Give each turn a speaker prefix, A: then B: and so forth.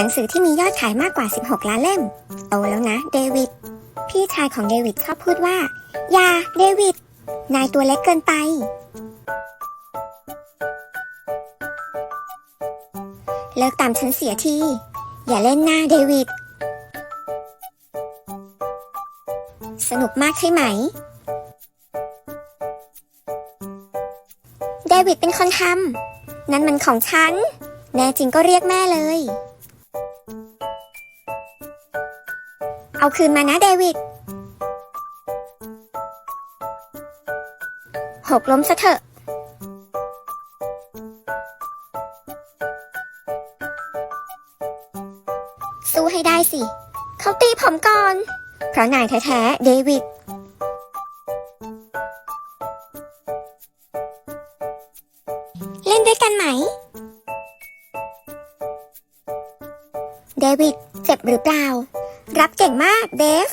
A: หนังสือที่มียอดขายมากกว่า 16 ล้านเล่ม โตแล้วนะ เดวิด พี่ชายของเดวิดชอบพูดว่า อย่า เดวิด นายตัวเล็กเกินไป เลิกตามฉันเสียที อย่าเล่นหน้าเดวิด สนุกมากใช่ไหม เดวิดเป็นคนทำนั่นมันของฉัน แน่จริงก็เรียกแม่เลย เอาคืนมานะเดวิด หกล้มซะเถอะ สู้ให้ได้สิ เขาตีผมก่อน เพราะนายแท้ๆ เดวิด เล่นด้วยกันไหม เดวิด เจ็บหรือเปล่า รับเก่งมากเดฟ